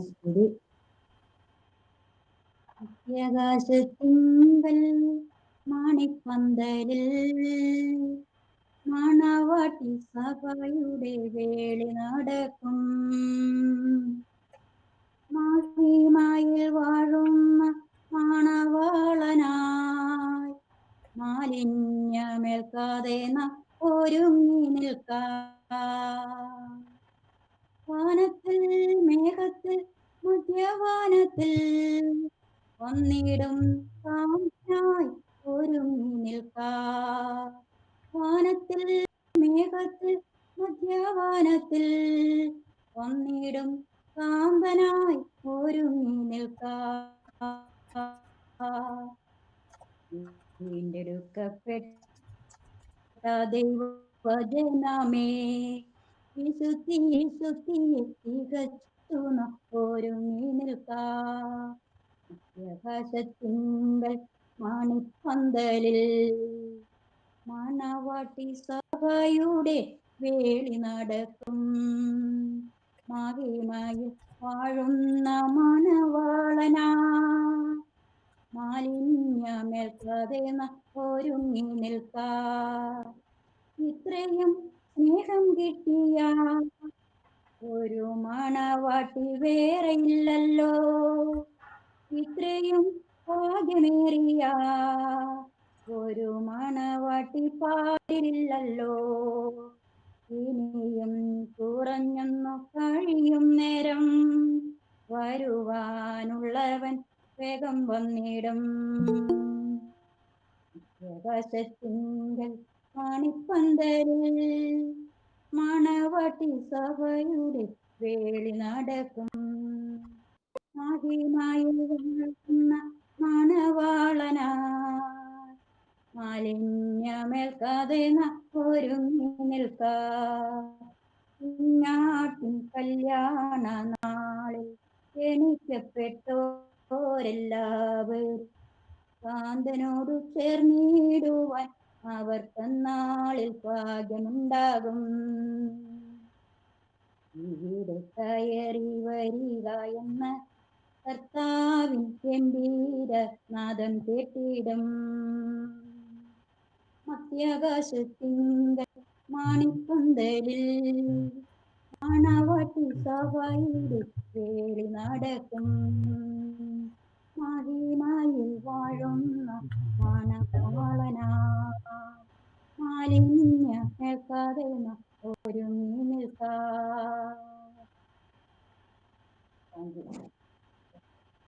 സ്തുതി ആകാശത്തിങ്കൽ മാണിപ്പന്തലിൽ മണവാട്ടി സഭയുടെ വേളി നടക്കും. മാഹിമായിൽ വാഴുന്ന മണവാളനായി മാലിന്യമേൽക്കാതെ ഒരുങ്ങി നിൽക്കാം വാനത്തിൽ മേഘത്തിൽ മധ്യവാനത്തിൽ ഒന്നിടും കാമിനായി ഒരുങ്ങി നിൽക്കാനത്തിൽ മേഘത്തിൽ മധ്യവാനത്തിൽ ഒന്നിടും കാന്തനായി ഒരുങ്ങി നിൽക്കാം. വീണ്ടെടുക്കപ്പെട്ട ദൈവജനമേ. വിശുദ്ധി തികച്ചുന ഒരുങ്ങി നിൽക്കാം. ആകാശത്തിങ്കൽ മണിപ്പന്തലിൽ മണവാട്ടി സഭയുടെ വേളി നടക്കും. മാവിമായി വാഴുന്ന മണവാളനാ മാലിന്യമേൽക്കാതെ ഒരുങ്ങി നിൽക്കാ. ഇത്രയും സ്നേഹം കിട്ടിയ ഒരു മണവാട്ടി വേറെ ഇല്ലല്ലോ ഇത്രയും ഭാഗ്യമേറിയ ഒരു മണവാട്ടി പാടില്ലല്ലോ. ഇനിയും കുറഞ്ഞൊന്നു കഴിയും നേരം വരുവാനുള്ളവൻ വേഗം വന്നിടും. ആകാശത്തിങ്കൽ മണിപ്പന്തലിൽ മണവാട്ടി സഭയുടെ വേളി നടക്കും. ആദ്യമായി വളർന്ന മണവാളനാ മാലിന്യമേൽക്കാതെ ഒരുങ്ങി നിൽക്കാട്ടിൻ കല്യാണ നാളിൽ എണിക്കപ്പെട്ടോരെല്ലാവരും കാന്തനോട് ചേർന്നിടുവാൻ അവർക്കെന്നാളിൽ ഭാഗ്യമുണ്ടാകും. ഇവിടെ കയറി വരിക എന്ന കർത്താവിൻ ഗംഭീര നാദം കേട്ടിടും. മധ്യാകാശത്തിങ്കൽ മാണിപ്പന്തലിൽ മണവാട്ടി സഭയുടെ വേളി നടക്കും. മഹിമായി വാഴുന്ന മണവാളനാ മാലിന്യ കേൾക്കാതെ ഒരുങ്ങി